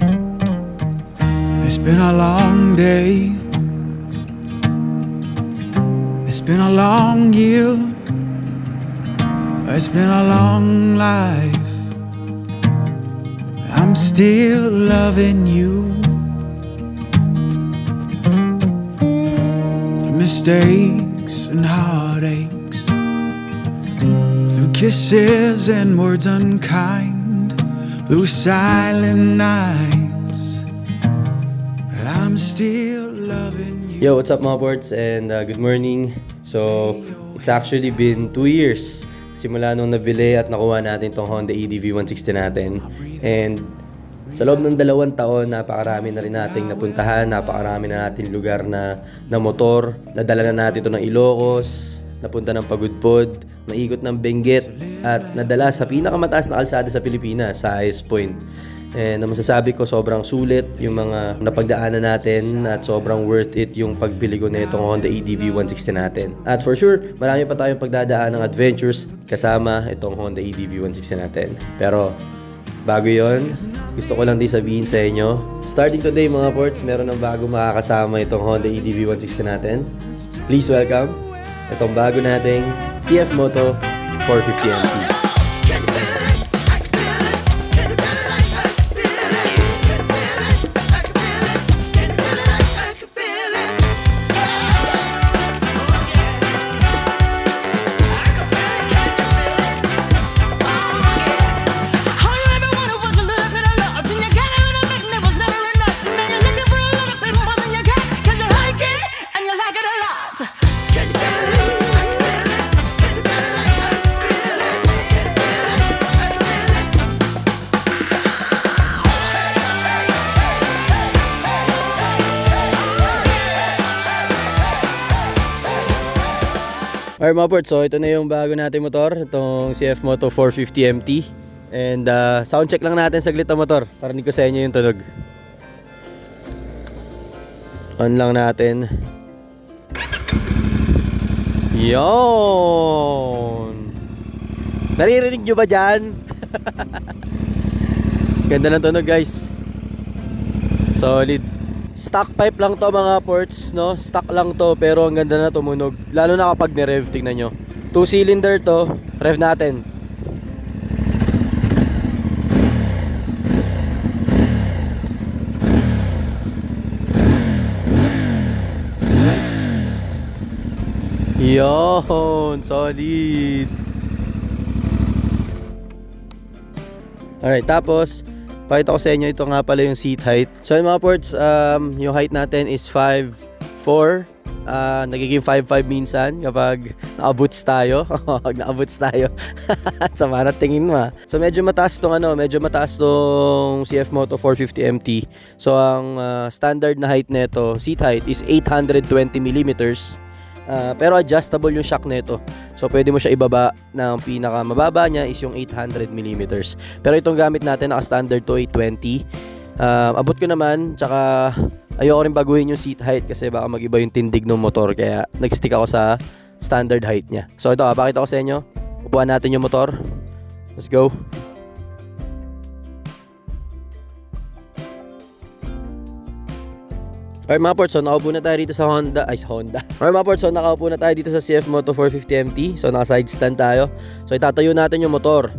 It's been a long day. It's been a long year. It's been a long life. I'm still loving you. Through mistakes and heartaches. Through kisses and words unkind. Through silent nights. I'm still loving you. Yo, what's up mga ports and uh, good morning. So, it's actually been 2 years simula nung nabili at nakuha natin tong Honda EDV 160 natin. And sa loob ng dalawang taon, napakarami na rin nating napuntahan, napakarami na nating lugar na, na motor. Nadala na natin ito ng Ilocos, napunta ng Pagudpod, naikot ng Benguet, at nadala sa pinakamataas na kalsada sa Pilipinas, sa Highest Point. And ang masasabi ko, sobrang sulit yung mga napagdaanan natin at sobrang worth it yung pagbili ko na itong Honda EDV 160 natin. At for sure, marami pa tayong pagdadaan ng adventures kasama itong Honda EDV 160 natin. Pero bago yon gusto ko lang din sabihin sa inyo, starting today mga ports, meron ng bago makakasama itong Honda EDV 160 natin. Please welcome itong bago nating CF Moto 450 MT. Alright mga ports, so ito na yung bago nating motor, itong CF Moto 450 MT. And uh, sound check lang natin saglit ang motor para ko sa inyo yung tunog. On lang natin. Yon. Naririnig nyo ba dyan? Ganda ng tunog guys. Solid. Stock pipe lang to mga ports, no? Stock lang to pero ang ganda na tumunog. Lalo na kapag ni-rev, tingnan nyo. Two cylinder to, rev natin. Yon, solid. Alright, tapos, pakita ko sa inyo, ito nga pala yung seat height. So yung mga ports, um, yung height natin is 5'4". Uh, nagiging 5'5 minsan kapag nakaboots tayo. Pag nakaboots tayo. Sama na tingin mo ah. So medyo mataas tong ano, medyo mataas tong CF Moto 450 MT. So ang uh, standard na height nito, seat height is 820 millimeters. Ah, pero adjustable yung shock nito. So pwede mo siya ibaba ng pinaka mababa niya is yung 800 mm. Pero itong gamit natin naka-standard to 820. Um, abot ko naman tsaka ayoko rin baguhin yung seat height kasi baka magiba yung tindig ng motor kaya nag-stick ako sa standard height niya. So ito, ah, pakita ko sa inyo. Upuan natin yung motor. Let's go. Alright mga ports, so nakaupo na tayo dito sa Honda, ay sa Honda. Alright mga ports, so nakaupo na tayo dito sa CF Moto 450 MT. So naka side stand tayo. So itatayo natin yung motor.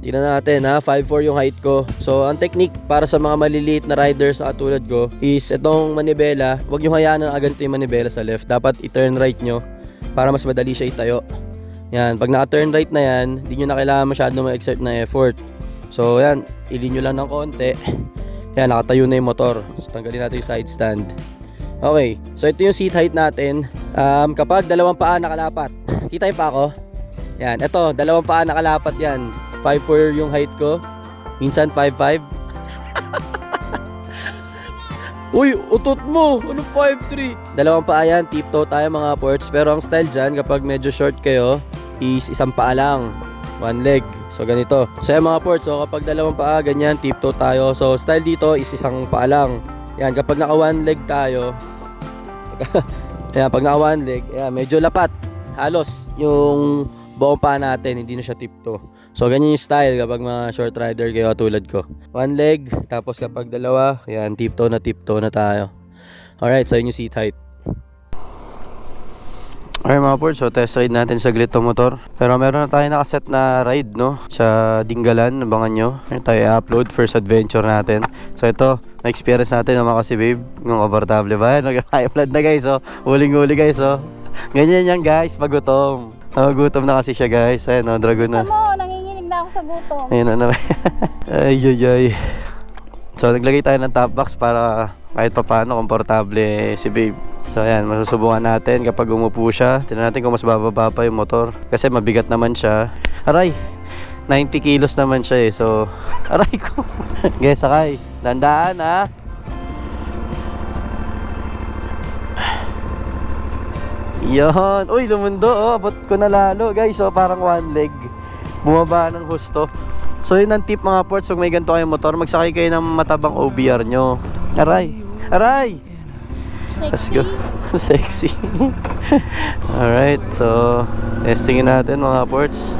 Tingnan natin ha, 5'4 yung height ko. So ang technique para sa mga maliliit na riders na katulad ko is itong manibela, huwag nyo hayaan na ganito yung manibela sa left. Dapat i-turn right nyo para mas madali siya itayo. Yan, pag naka-turn right na yan, hindi nyo na kailangan masyadong ma-exert na effort. So yan, ilin nyo lang ng konti. Yan, nakatayo na yung motor. So, tanggalin natin yung side stand. Okay, so ito yung seat height natin. Um, kapag dalawang paa nakalapat, kita pa ako? Yan, ito, dalawang paa nakalapat yan. 5'4 yung height ko. Minsan 5'5. Uy, utot mo! Ano 5'3? Dalawang paa yan, tiptoe tayo mga ports. Pero ang style dyan, kapag medyo short kayo, is isang paa lang. One leg. So ganito. So yung mga ports, so kapag dalawang paa, ganyan, tiptoe tayo. So style dito is isang paa lang. Yan, kapag naka one leg tayo, yan, pag naka one leg, yan, medyo lapat. Halos yung buong paa natin, hindi na siya tiptoe. So, ganyan yung style kapag mga short rider kayo tulad ko. One leg, tapos kapag dalawa, yan, tiptoe na tiptoe na tayo. Alright, so yun yung seat height. Okay mga ports, so test ride natin saglit tong motor. Pero meron na tayo nakaset na ride, no? Sa Dinggalan, abangan nyo. Meron tayo i-upload, first adventure natin. So ito, na-experience natin naman kasi babe, yung komportable ba? Nag-high flood na guys, oh. Huling-huli guys, oh. Ganyan yan guys, pagutom. Nagugutom na kasi siya guys. Ayun, oh, dragon na. Mo, nanginginig na ako sa gutom. Ayun na naman. ay, ay, ay. So, naglagay tayo ng top box para kahit pa paano, komportable si babe. So, ayan, masusubukan natin kapag umupo siya. Tingnan natin kung mas bababa pa yung motor. Kasi mabigat naman siya. Aray! 90 kilos naman siya eh. So, aray ko. Guys, sakay. Dandaan ha. Yon. Uy, lumundo oh. Abot ko na lalo, guys. So, parang one leg. Bumaba ng husto. So, yun ang tip mga ports. Kung may ganito kayong motor, magsakay kayo ng matabang OBR nyo. Aray! Aray! Let's go. Sexy. Alright, so testingin natin mga ports.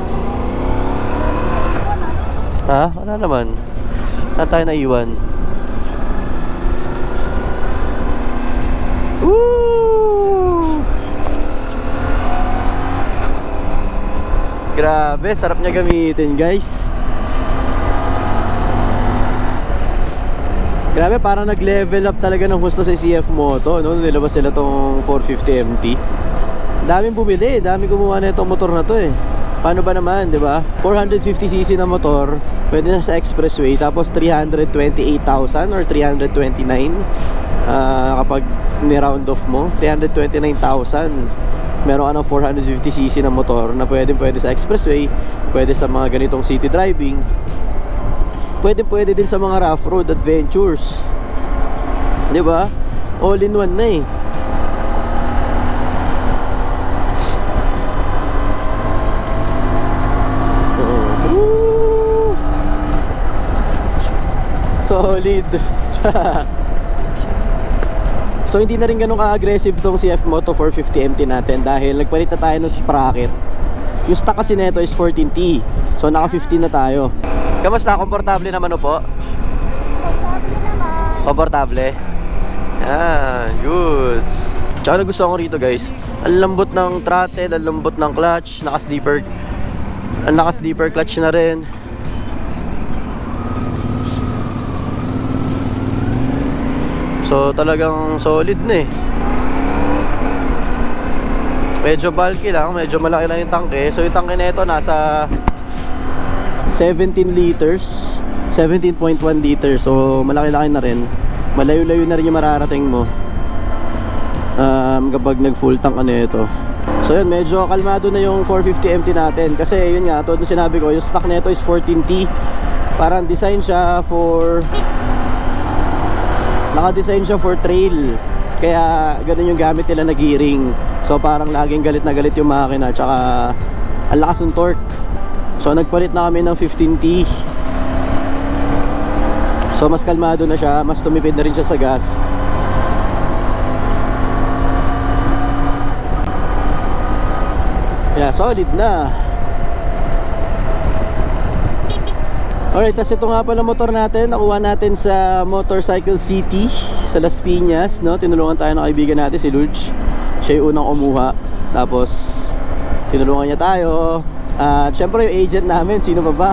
Ha? Wala naman. Wala tayo naiwan. Grabe, sarap niya gamitin guys. Grabe, parang nag-level up talaga ng husto sa CF Moto, no? Nilabas sila tong 450 MT. Daming bumili, dami gumawa na itong motor na to eh. Paano ba naman, di ba? 450cc na motor, pwede na sa expressway, tapos 328,000 or 329 ah, kapag ni-round off mo, 329,000. Meron ka ng 450cc na motor na pwede pwede sa expressway, pwede sa mga ganitong city driving, pwede pwede din sa mga rough road adventures. 'Di ba? All in one na eh. Solid. so hindi na rin ganun ka-aggressive tong CF Moto 450 MT natin dahil nagpalit na tayo ng sprocket. Yung stock kasi nito is 14T. So naka 15 na tayo. Kamusta? Komportable naman po? Sabi naman. Komportable? Yan, goods. Tsaka nagustuhan ko rito guys, ang lambot ng throttle, ang lambot ng clutch, naka-sleeper, ang naka-sleeper clutch na rin. So talagang solid na eh. Medyo bulky lang, medyo malaki lang yung tangke. So yung tangke na ito nasa 17 liters. 17.1 liters. So malaki-laki na rin. Malayo-layo na rin yung mararating mo. Um, kapag nag full tank ano ito? So yun medyo kalmado na yung 450 MT natin. Kasi yun nga tulad ng sinabi ko yung stock nito is 14T parang design siya for naka-design siya for trail. Kaya ganun yung gamit nila na gearing. So parang laging galit na galit yung makina tsaka ang lakas ng torque So nagpalit na kami ng 15T So mas kalmado na siya Mas tumipid na rin siya sa gas. Yeah, solid na. Alright, tas ito nga pala motor natin. Nakuha natin sa Motorcycle City Sa Las Piñas no? Tinulungan tayo ng kaibigan natin si Lurch. Siya yung unang kumuha. Tapos Tinulungan niya tayo At syempre yung agent namin Sino pa ba?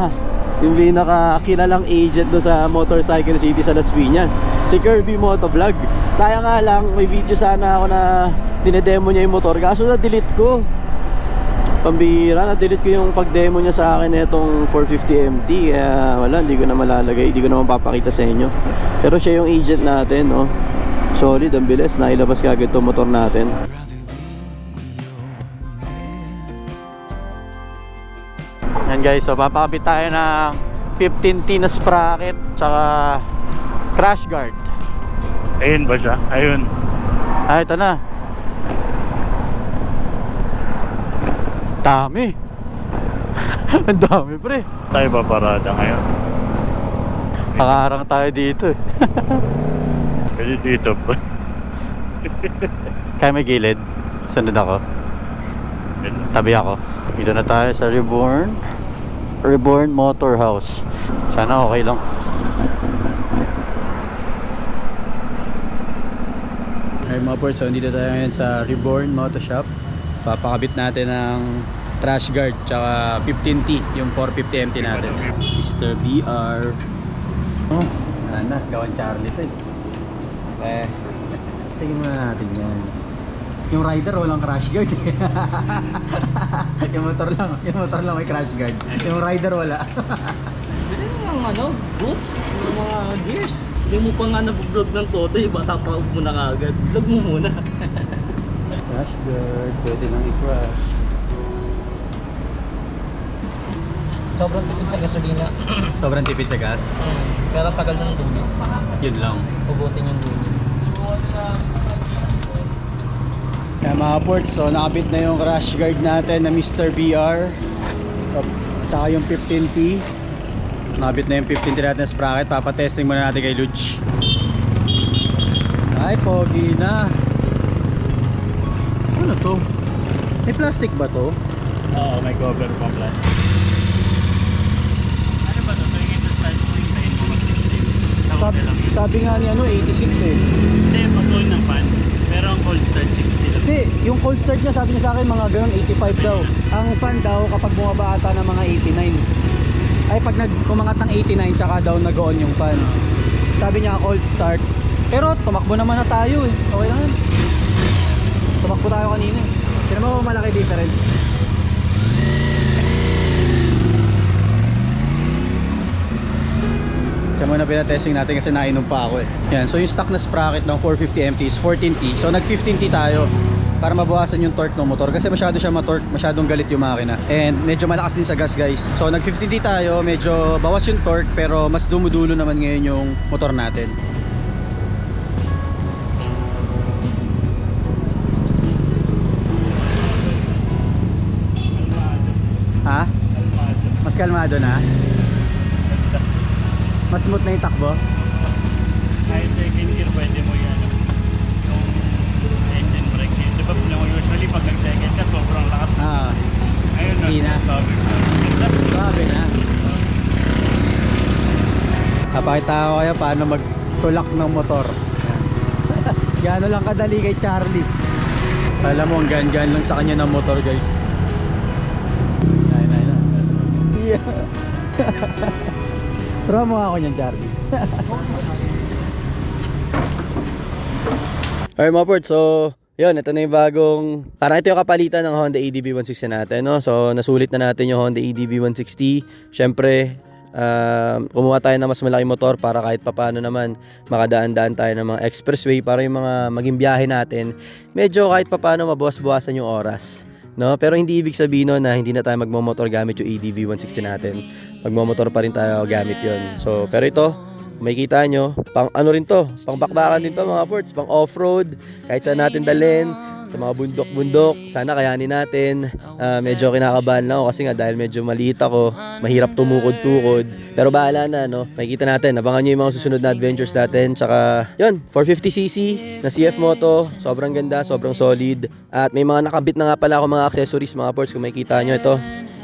Yung pinakakilalang agent do sa Motorcycle City sa Las Piñas Si Kirby Motovlog. Sayang nga lang May video sana ako na Dinedemo niya yung motor. Kaso na-delete ko. Pambira na-delete ko yung pag-demo niya sa akin itong 450 MT kaya wala, hindi ko na malalagay hindi ko na mapapakita sa inyo. Pero siya yung agent natin no? Solid, ang bilis, nailabas kagad itong motor natin yan guys, so papakabit tayo ng 15T na sprocket tsaka crash guard Ayun ba siya? Ayun. ah, ito na dami ang dami pre Tayo ba parada ngayon? Nakaharang tayo dito eh. Kasi dito ba? Kaya may gilid. Sunod ako. Tabi ako. Dito na tayo sa Reborn. Reborn Motor House. Sana okay lang. Ay mga ports, so dito tayo ngayon sa Reborn Motor Shop. Papakabit natin ng trash guard tsaka 15T, yung 450 MT natin. Mr. BR. Oh, na, gawan Charlie to eh. Eh, tingin muna natin yan. Yung rider walang crash guard yung motor lang, yung motor lang may crash guard. Yung rider wala. Bili mo ng ano, boots, ng mga gears. Hindi mo pa nga nag-vlog ng toto, iba tatawag mo na kagad. Vlog mo muna. crash guard, pwede nang i-crash. Sobrang tipid sa gasolina. Sobrang tipid sa gas. Pero ang tagal ng dulo. Yun lang. Tubutin yung dulo. Kaya mga ports, so nakabit na yung crash guard natin na Mr. BR. At saka yung 15T. Nakabit na yung 15T natin sa sprocket. Papatesting muna natin kay Luch. Ay, pogi na. Ano to? May plastic ba to? Oo, may cover pa plastic. Ano ba ito? Ito yung sa start mo yung sa inyo mag-16. Sabi, sabi nga ni ano, 86 eh. Hindi, pag-on ng fan. Pero ang cold start 60 lang. Hindi, yung cold start niya sabi niya sa akin mga ganun 85 daw. Ang fan daw kapag bumaba ata ng mga 89. Ay pag nag kumangat ng 89 tsaka daw nag-on yung fan. Sabi niya cold start. Pero tumakbo naman na tayo eh. Okay lang yan. Tumakbo tayo kanina eh. Tignan mo malaki difference. Muna pinatesting natin kasi nainom pa ako eh. Yan, so yung stock na sprocket ng 450 MT is 14T. So nag 15T tayo para mabawasan yung torque ng motor kasi masyado siya ma-torque, masyadong galit yung makina. And medyo malakas din sa gas guys. So nag 15T tayo, medyo bawas yung torque pero mas dumudulo naman ngayon yung motor natin. Ha? Mas kalmado na? Mas smooth na yung takbo? Kahit second gear, pwede mo yan. Yung engine brake. Di ba usually pag nag-second ka, sobrang lakas. Ah, Ayun, Hindi na. nagsasabi ko. Grabe na. Napakita ko kaya paano magtulak ng motor. Gano'n lang kadali kay Charlie. Alam mo, ang gaan-gaan lang sa kanya ng motor guys. Ayun, ayun, ayun. Yeah. Turo mo ako niyan, Charlie. Alright mga ports, so yun, ito na yung bagong, parang ito yung kapalitan ng Honda ADV 160 natin, no? So, nasulit na natin yung Honda ADV 160. Siyempre, um, kumuha tayo ng mas malaking motor para kahit papano naman makadaan-daan tayo ng mga expressway para yung mga maging biyahe natin, medyo kahit papano mabawas-bawasan yung oras. No? Pero hindi ibig sabihin nun na hindi na tayo magmamotor gamit yung ADV 160 natin. Magmamotor pa rin tayo gamit yon. So, pero ito, may kita nyo, pang ano rin to, pang bakbakan din to mga ports, pang off-road, kahit saan natin dalhin, sa mga bundok-bundok, sana kayanin natin. Ah, medyo kinakabahan lang ako kasi nga dahil medyo maliit ako, mahirap tumukod-tukod. Pero bahala na, no? Makikita natin, abangan nyo yung mga susunod na adventures natin. Tsaka, yun, 450cc na CF Moto, sobrang ganda, sobrang solid. At may mga nakabit na nga pala ako mga accessories, mga ports, kung makikita nyo ito.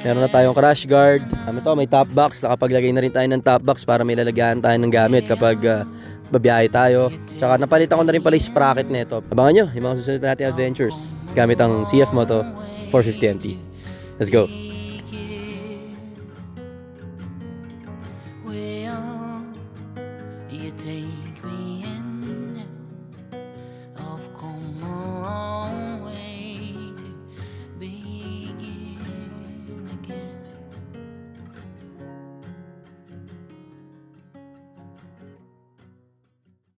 Meron na tayong crash guard. Um, ito, may top box. Nakapaglagay na rin tayo ng top box para may lalagyan tayo ng gamit kapag ah, babiyahe tayo. Tsaka napalitan ko na rin pala yung sprocket na ito. Abangan nyo yung mga susunod na natin adventures gamit ang CF Moto 450 MT. Let's go!